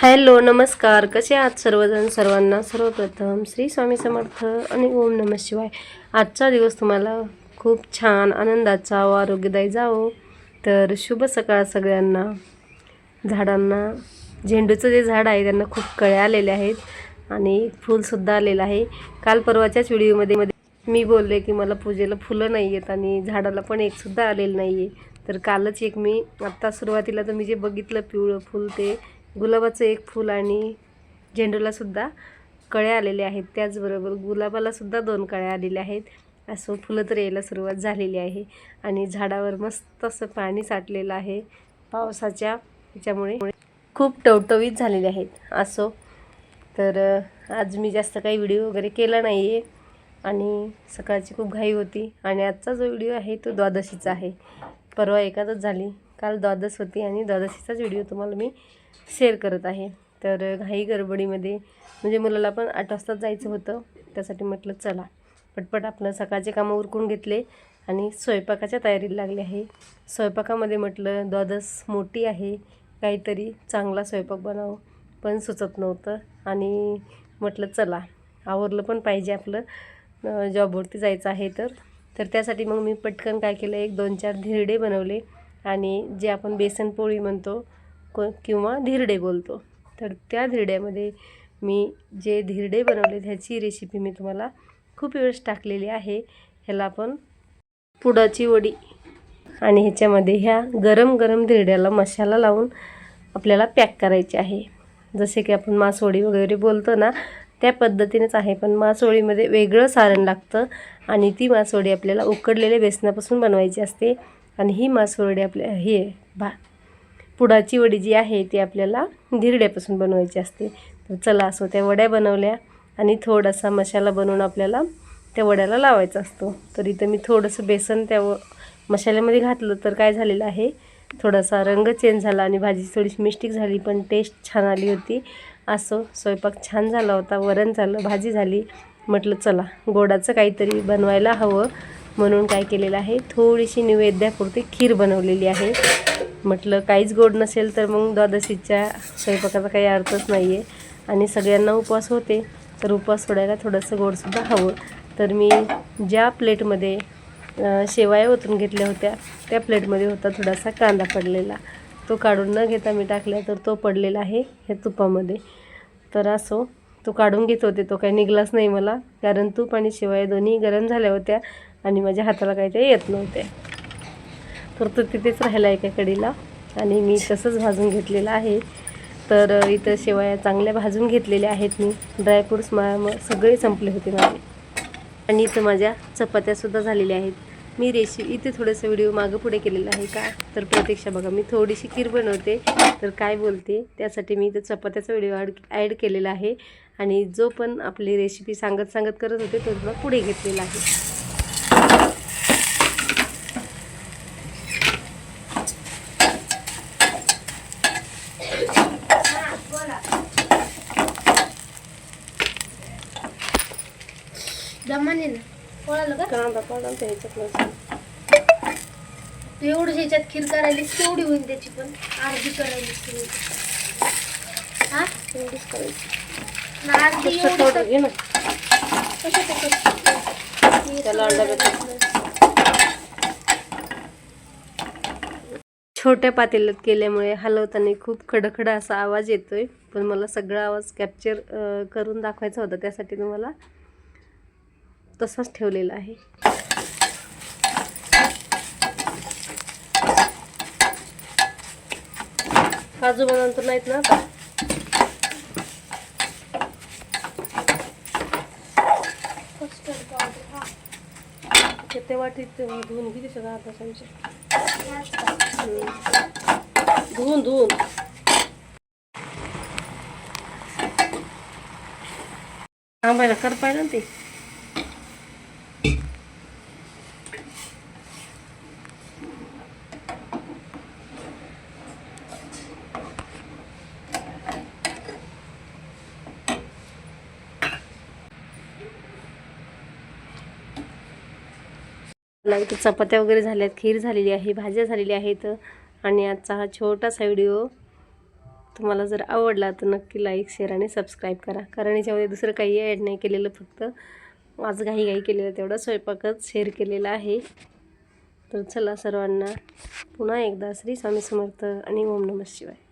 Hello नमस्कार. कसे आहात सर्वजण? सर्वांना सर्वप्रथम श्री स्वामी समर्थ आणि ओम नम शिवाय. आजचा दिवस तुम्हाला खूप छान आनंदाचा व आरोग्यदायी जावो. तर शुभ सकाळ सगळ्यांना. झाडांना झेंडूचं जे झाड आहे त्यांना खूप कळ्या आलेल्या आहेत आणि फूलसुद्धा आलेलं आहे. काल परवाच्याच व्हिडिओमध्ये मध्ये मी बोलले की मला पूजेला फुलं नाही आहेत आणि झाडाला पण एकसुद्धा आलेलं नाही आहे तर कालच एक मी आत्ता सुरुवातीला तर मी जे बघितलं पिवळं फुल ते गुलाबाचं एक फूल आणि झेंडूलासुद्धा कळ्या आलेल्या आहेत. त्याचबरोबर गुलाबालासुद्धा दोन कळ्या आलेल्या आहेत. असं फुलं तर यायला सुरुवात झालेली आहे आणि झाडावर मस्त असं पाणी साठलेलं आहे. पावसाच्या त्याच्यामुळे खूप टवटवीत झालेले आहेत. असो तर आज मी जास्त काही व्हिडिओ वगैरे केला नाही आहे आणि सकाळची खूप घाई होती आणि आजचा जो व्हिडिओ आहे तो द्वादशीचा आहे. परवा एकादच झाली. काल द्वादश होती आणि द्वादशीचाच व्हिडिओ तुम्हाला मी शेअर करत आहे. तर घाई गडबडीमध्ये म्हणजे मुलाला पण आठ वाजताच जायचं होतं. त्यासाठी म्हटलं चला पटपट आपलं सकाळचे कामं उरकून घेतले आणि स्वयंपाकाच्या तयारीला लागले आहे. स्वयंपाकामध्ये म्हटलं द्वादश मोठी आहे काहीतरी चांगला स्वयंपाक बनावं. पण सुचत नव्हतं. आणि म्हटलं चला आवरलं पण पाहिजे आपलं जॉबवरती जायचं आहे तर. तर त्यासाठी मग मी पटकन काय केलं एक दोन चार धिरडे बनवले. आणि जे आपण बेसन पोळी म्हणतो को किंवा धिरडे बोलतो तर त्या धिरड्यामध्ये मी जे धिरडे बनवले ह्याची रेसिपी मी तुम्हाला खूप वेळेस टाकलेली आहे. ह्याला आपण पुडाची वडी आणि ह्याच्यामध्ये ह्या गरम गरम धिरड्याला मसाला लावून आपल्याला पॅक करायचे आहे. जसे की आपण मासोळी वगैरे बोलतो ना त्या पद्धतीनेच आहे पण मासोळीमध्ये वेगळं सारण लागतं आणि ती मासोळी आपल्याला उकडलेल्या बेसनापासून बनवायची असते. आणि ही मासवडी आपल्या हे भा पुडाची वडी जी आहे ती आपल्याला धिरड्यापासून बनवायची असते. तर चला असो त्या वड्या बनवल्या आणि थोडासा मसाला बनवून आपल्याला त्या वड्याला लावायचा असतो. तर इथं मी थोडंसं बेसन त्या व मसाल्यामध्ये घातलं तर काय झालेलं आहे थोडासा रंग चेंज झाला आणि भाजी थोडीशी मिस्टेक झाली पण टेस्ट छान आली होती. असो स्वयंपाक छान झाला होता वरण झालं भाजी झाली. म्हटलं चला गोडाचं काहीतरी बनवायला हवं. म्हणून काय केलेलं आहे थोडीशी नैवेद्यापुरती खीर बनवलेली आहे. म्हटलं काहीच गोड नसेल तर मग द्वादशीच्या स्वयंपाकाचा काही अर्थच नाही आहे आणि सगळ्यांना उपवास होते तर उपवास सोडायला थोडंसं गोडसुद्धा हवं. तर मी ज्या प्लेटमध्ये शेवाया ओतून घेतल्या होत्या त्या प्लेटमध्ये होता थोडासा कांदा पडलेला. तो काढून न घेता मी टाकला तर तो पडलेला आहे ह्या तुपामध्ये. तर असो तो काढून घेत होते तो काही निघलाच नाही मला. कारण तूप आणि शेवाया दोन्ही गरम झाल्या होत्या. आणि माझ्या हाताला काही ते येत नव्हते. तर तो तिथेच राहिला एका कडीला. आणि मी तसंच भाजून घेतलेलं आहे. तर इथं शेवया चांगल्या भाजून घेतलेल्या आहेत मी. ड्रायफ्रूट्स मा सगळे संपले होते माझे. आणि इथं माझ्या चपात्यासुद्धा झालेल्या आहेत. मी रेशी इथे थोडंसं व्हिडिओ मागं पुढे केलेला आहे का? तर प्रत्यक्षा बघा मी थोडीशी खीर बनवते. तर काय बोलते? त्यासाठी मी इथं चपात्याचा व्हिडिओ ॲड ॲड केलेला आहे. आणि जो पण आपली रेसिपी सांगत सांगत करत होते तो पुढे घेतलेला आहे. जमाने ना. कोणाला का? कांदा काढून त्याच्यात नसेल. तू एवढं ह्याच्यात खीर करायली तेवढी होईल त्याची पण. अर्धी करायली खीर हा? एवढीच करायची. ना अर्धी फक्त एवढी थोडं कर- घे ना. कशाचं कर? हे त्याला सगळं डब्यात घातलं. छोट्या पातेल्यात केल्यामुळे हलवताना खूप खडखड असा आवाज येतोय पण मला सगळा आवाज कॅप्चर करून दाखवायचा होता त्यासाठी तुम्हाला तसाच ठेवलेला आहे काजू तर नाहीत ना. ते वाटीत धुवून किती सगळं अर्धा चमचे असतं. हम्म. धुवून धुवून कर पाहिलं ना ते मला इथे चपात्या वगैरे झाल्यात खीर झालेली आहे भाज्या झालेल्या आहेत. आणि आजचा हा छोटासा व्हिडिओ तुम्हाला जर आवडला तर नक्की लाईक शेअर आणि सबस्क्राईब करा. कारण याच्यामध्ये दुसरं काही ॲड नाही केलेलं फक्त. आज घाई घाई केलेलं तेवढा स्वयंपाकच शेअर केलेला आहे. तर चला सर्वांना पुन्हा एकदा श्री स्वामी समर्थ आणि ओम नमः शिवाय.